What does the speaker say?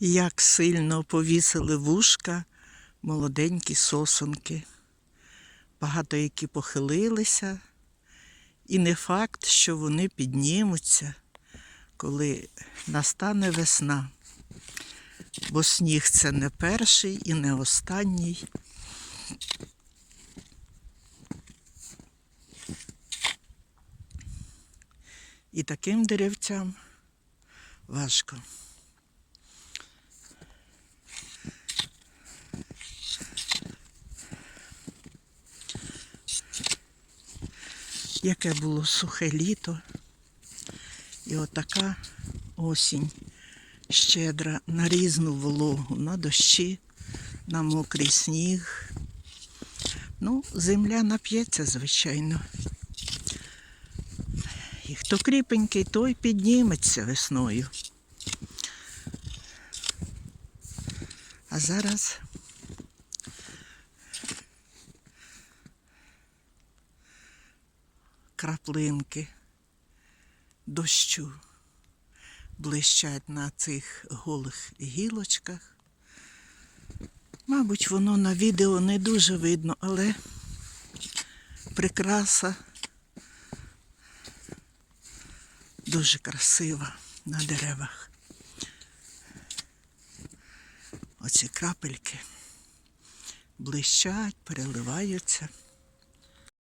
Як сильно повісили вушка молоденькі сосонки. Багато які похилилися, і не факт, що вони піднімуться, коли настане весна. Бо сніг це не перший і не останній. І таким деревцям важко. Яке було сухе літо, і отака осінь щедра на різну вологу, на дощі, на мокрий сніг. Ну, земля нап'ється, звичайно. І хто кріпенький, той підніметься весною. А зараз краплинки дощу блищать на цих голих гілочках. Мабуть, воно на відео не дуже видно, але прикраса дуже красива на деревах. Оці крапельки блищать, переливаються.